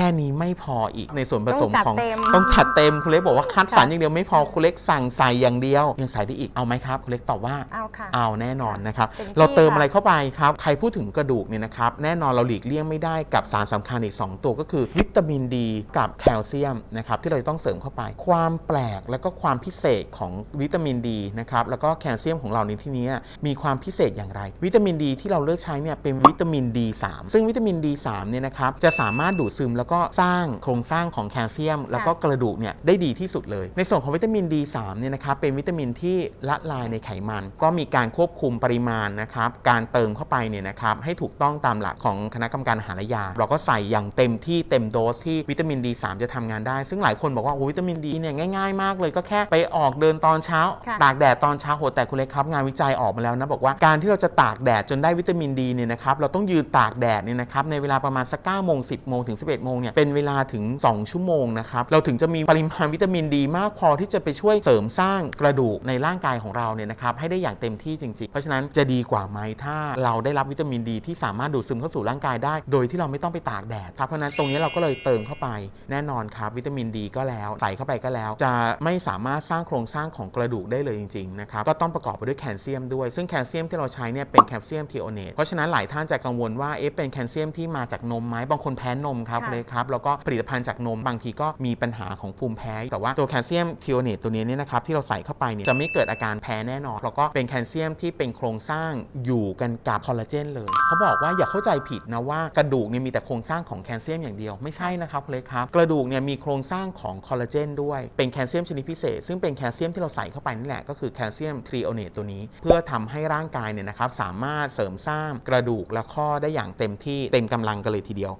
ค่นี้ไม่พออีกในส่วนผสมต้องจัดของเต็ม ต้องจัดเต็มคุณเล็กบอกว่าคัดสรรค่ะอย่างเดียวไม่พอคุณเล็กสั่งใส่อย่างเดียวยังใส่ได้อีกเอาไหมครับคุณเล็กตอบว่า เอาค่ะ เอาแน่นอนนะครับ เต็มที่เราเติมค่ะอะไรเข้าไปครับ ใครพูดถึงกระดูกเนี่ยนะครับ แน่นอนเราหลีกเลี่ยงไม่ได้กับสารสำคัญอีก 2 ตัวก็คือ วิตามินดีกับแคลเซียมนะครับที่เราจะต้องเสริมเข้าไป ความแปลกและก็ความพิเศษของวิตามินดีนะครับแล้วก็แคลเซียมของเราในที่นี้มีความพิเศษอย่างไร วิตามินดีที่เราเลือกใช้เนี่ยเป็นวิตามิน D3 ซึ่งวิตามิน D3 เนี่ยนะครับจะสามารถดูดซึมแล้วก็สร้างโครงสร้างของแคลเซียม แล้วก็กระดูกเนี่ยได้ดีที่สุดเลย ในส่วนของวิตามิน D3 เนี่ยนะครับเป็นวิตามินที่ละลายในไขมัน ก็มีการควบคุมปริมาณนะครับการเติมเข้าไปเนี่ยนะครับให้ถูกต้องตามหลักของคณะกรรมการอาหารและยา เราก็ใส่อย่างเต็มที่เต็มโดสที่วิตามิน D3 จะทำงานได้ ซึ่งหลายคนบอกว่าโอ้วิตามินดีเนี่ยง่ายๆมากเลยก็แค่ไปออกเดินตอนเช้าค่ะตากแดดตอนเช้าโหแต่คุณเล็กครับ งานวิจัยออกมาแล้วนะบอกว่าการที่เราจะตากแดดจนได้วิตามินดีเนี่ยนะครับเราต้องยืนตากแดดเนี่ยนะครับในเวลาประมาณสัก9โมง10โมงถึง11โมงเนี่ยเป็นเวลาถึง 2 ชั่วโมงนะครับเราถึงจะมีปริมาณวิตามินดีมากพอที่จะไปช่วยเสริมสร้างกระดูกในร่างกายของเราเนี่ยนะครับให้ได้อย่างเต็มที่จริงๆ เพราะฉะนั้นจะดีกว่าไหมถ้าเราได้รับวิตามินดีที่สามารถดูดซึมเข้าสู่ร่างกายได้ โดยที่เราไม่ต้องไปตากแดดครับเพราะฉะนั้นตรงนี้เราก็เลยเติมเข้าไปแน่นอนครับวิตามินดีก็แล้วใส่เข้าไปก็แล้ว จะไม่สามารถสร้างโครงสร้างของกระดูกได้เลยจริงๆนะครับก็ต้องประกอบไปด้วยแคลเซียมด้วย ซึ่งแคลเซียมที่เราใช้เนี่ยเป็นแคลเซียมทีโอเนตเพราะฉะนั้นหลายท่านจะกังวลว่าเอ๊ะเป็นแคลเซียมที่มาจากนมไหมบางคนแพ้นมครับเลยครับแล้วก็ผลิตภัณฑ์จากนมบางทีก็มีปัญหาของภูมิแพ้ แต่ว่าตัวแคลเซียมทีโอเนตตัวนี้เนี่ยนะครับที่เราใส่เข้าไปเนี่ยจะไม่เกิดอาการแพ้แน่นอนแล้วก็เป็นแคลเซียมที่เป็นโครงสร้างอยู่กันกับคอลลาเจนเลยเขาบอกว่าอย่าเข้าใจผิดนะว่ากระดูกเนี่ยมีแต่โครงสร้างของแคลเซียมอย่างเดียวไม่ใช่นะครับเล็กครับกระดูกเนี่ยมีโครงสร้างของคอลลาเจนด้วยเป็นแคลเซียมชนิดพิเศษ ซึ่งเป็นแคลเซียมที่เราใส่เข้าไปนี่แหละก็คือแคลเซียมทรีโอเนตตัวนี้ เพื่อทำให้ร่างกายเนี่ยนะครับสามารถเสริมสร้างกระดูกและข้อได้อย่างเต็มที่เต็มกำลังกันเลยทีเดียว